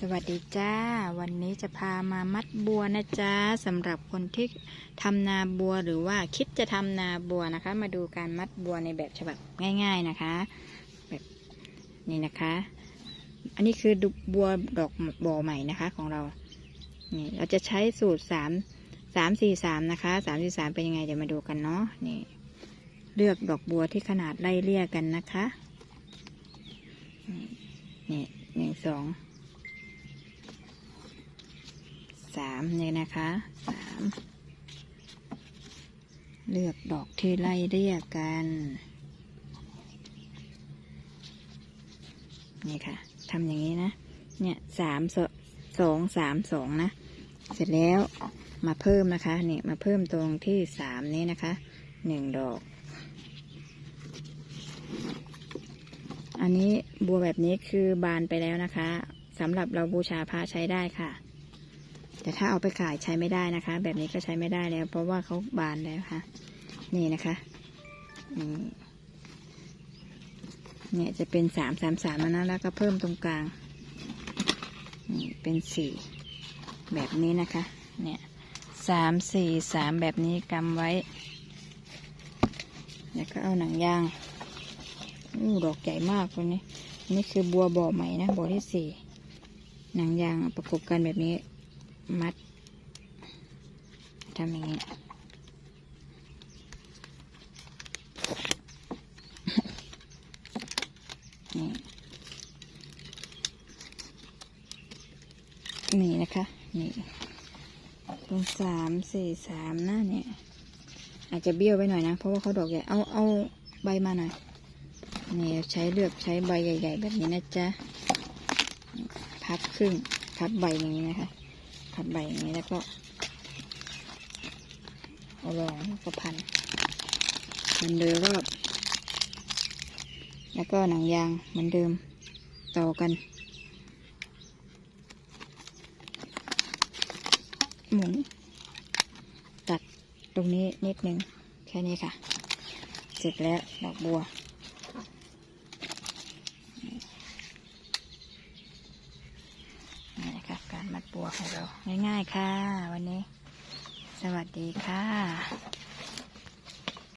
สวัสดีจ้า วันนี้จะพามามัดบัวนะจ๊ะสำหรับคนที่ทำนาบัวหรือว่าคิดจะทำนาบัวนะคะ มาดูการมัดบัวในแบบฉบับง่าย ๆนะคะ แบบนี้นะคะ อันนี้คือดุบัวดอกบัวใหม่นะคะของเรานี่เราจะใช้สูตรสามสามสี่สามนะคะสามสี่สามเป็นยังไงเดี๋ยวมาดูกันเนาะนี่ เลือกดอกบัวที่ขนาดไล่เลี่ยกันนะคะนี่หนึ่งสองามเนี่ยนะคะสามเลือกดอกที่ไล่เรียกกัน นี่ค่ะทำอย่างนี้นะ เนี่ยสามสสองสามสองนะ เสร็จแล้วมาเพิ่มนะคะ นี่มาเพิ่มตรงที่สามนี้นะคะหนึ่งดอก อันนี้บัวแบบนี้คือบานไปแล้วนะคะสำหรับเราบูชาพระใช้ได้ค่ะ แต่ถ้าเอาไปขายใช้ไม่ได้นะคะ แบบนี้ก็ใช้ไม่ได้แล้ว เพราะว่าเขาบานแล้วค่ะ นี่นะคะนี่เนี่ยจะเป็นสามสามสามนะแล้วก็เพิ่มตรงกลางนี่เป็นสี่แบบนี้นะคะ เนี่ยสามสี่สามแบบนี้กำไว้ แล้วก็เอาหนังยางอู้ดอกใหญ่มากวันนี้อันนี่คือบัวบ่อใหม่นะบ่อที่สี่หนังยางประกบกันแบบนี้ มัดทำอย่างนี้นี่นี่นะคะ นี่ตรงสามสี่สามหนะเนี่ย อาจจะเบี้ยวไปหน่อยนะ เพราะว่าเขาดอกใหญ่ เอาเอาใบมาหน่อย นี่ใช้เลือกใช้ใบใหญ่ ๆ แบบนี้นะจ๊ะ พับครึ่ง พับใบอย่างนี้นะคะ พับใบอย่างนี้แล้วก็เอาลองแล้วก็พันพันโดยรอบ แล้วก็หนังยางเหมือนเดิมต่อกัน หมุนตัดตรงนี้นิดนึงแค่นี้ค่ะ เสร็จแล้วดอกบัว นี่นะคะ การมัดบัวของเรา ง่ายๆค่ะ วันนี้ สวัสดีค่ะ